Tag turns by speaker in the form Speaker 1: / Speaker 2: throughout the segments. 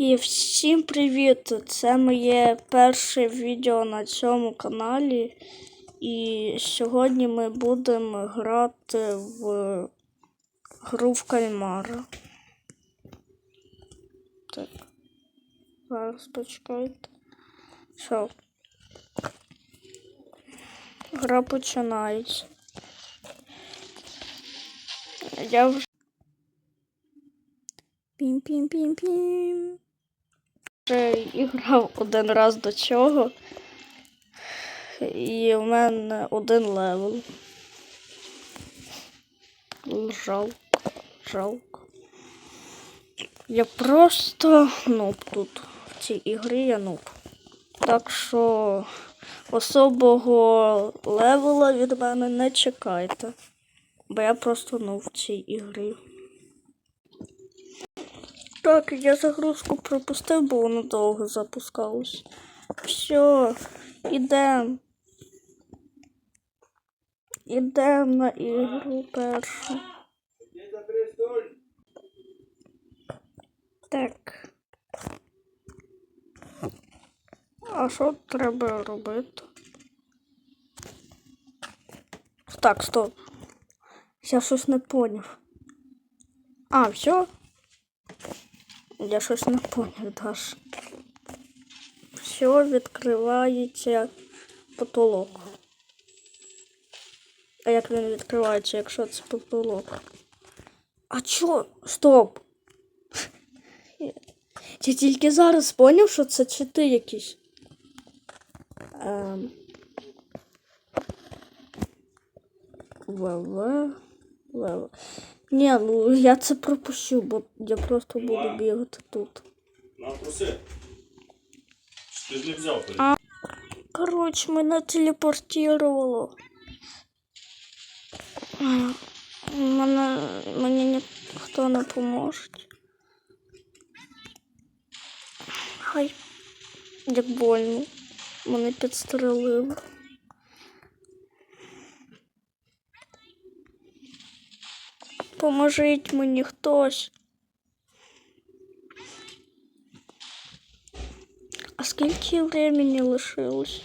Speaker 1: І всім привіт! Це моє перше відео на цьому каналі. І сьогодні ми будемо грати в гру в кальмара. Так. Зараз почекайте. Все. Гра починається. Я вже. Пім-пім-пім-пім. Вже і грав один раз до цього. І в мене один левел. Жалко, жалко. Я просто нуб тут. В цій ігрі я нуб. Так що особого левела від мене не чекайте. Бо я просто нуб в цій ігрі. Так, я загрузку пропустив, бо воно довго запускалось. Все, ідем. Ідем на ігру першу. Так. А що треба робити? Так, стоп. Я щось не поняв. А, все? Я щось не поняв Даш. Все відкривається потолок. А як він відкривається, якщо це потолок? А чо? Стоп! Я тільки зараз поняв, що це чити якісь. Ем... ВВ. ВВ. Ні, ну я це пропущу, бо я просто буду бігати тут.
Speaker 2: На, проси. Ти ж не взяв.
Speaker 1: А. Коротше, мене телепортувало. Мене, мені ніхто не поможе. Хай. Як больно. Мене підстрелили. Поможіть мені хтось. А скільки времени лишилось?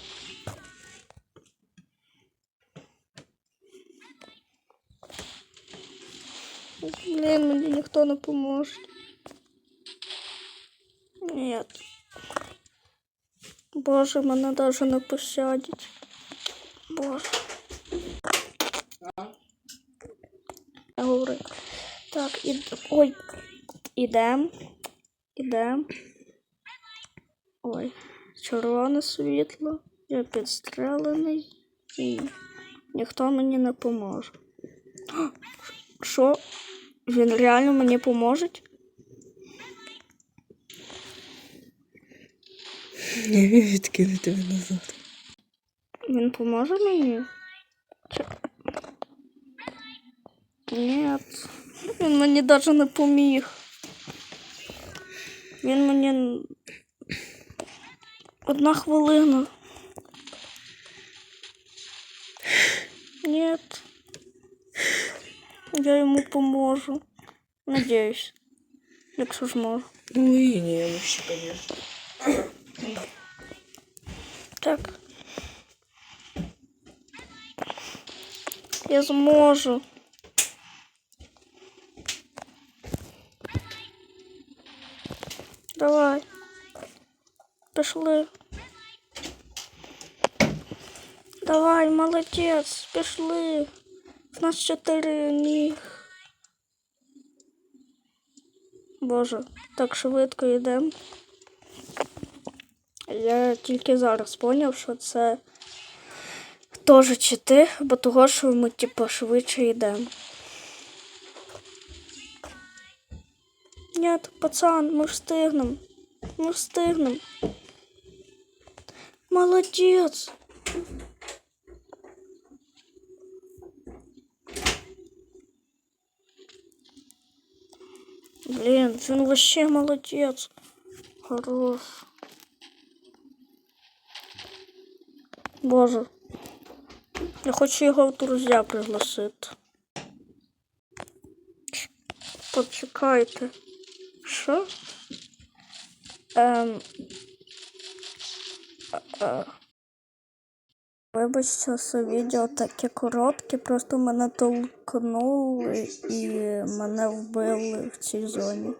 Speaker 1: Блин, мені ніхто не поможе. Нет. Боже, мене даже не посадять. Боже. Я. Так, ід... Ой. Ідем. Ідем. Ой, червоне світло, я підстрелений і ніхто мені не поможе. Що? Він реально мені поможе?
Speaker 3: Не він відкине тебе назад.
Speaker 1: Він поможе мені? Ні. Він мені навіть не поміг. Він мені. Одна хвилина. Нет. Я йому поможу. Надіюсь. Якщо зможу.
Speaker 3: Ну і ні, ну ще, звісно.
Speaker 1: Так. Я зможу. Давай. Пішли. Давай, молодець, пішли. В нас чотири ніг. Боже, так швидко йдемо. Я тільки зараз зрозумів, що це теж чити, бо того, що ми типу швидше йдемо. Ні, пацан, ми встигнемо. Ми встигнемо. Молодець. Блін, він вообще молодець. Хорош. Боже. Я хочу його в друзі пригласити. Почекайте. Що? Ем... е, е. Вибачте, це відео таке коротке, просто мене толкнули і мене вбили в цій зоні.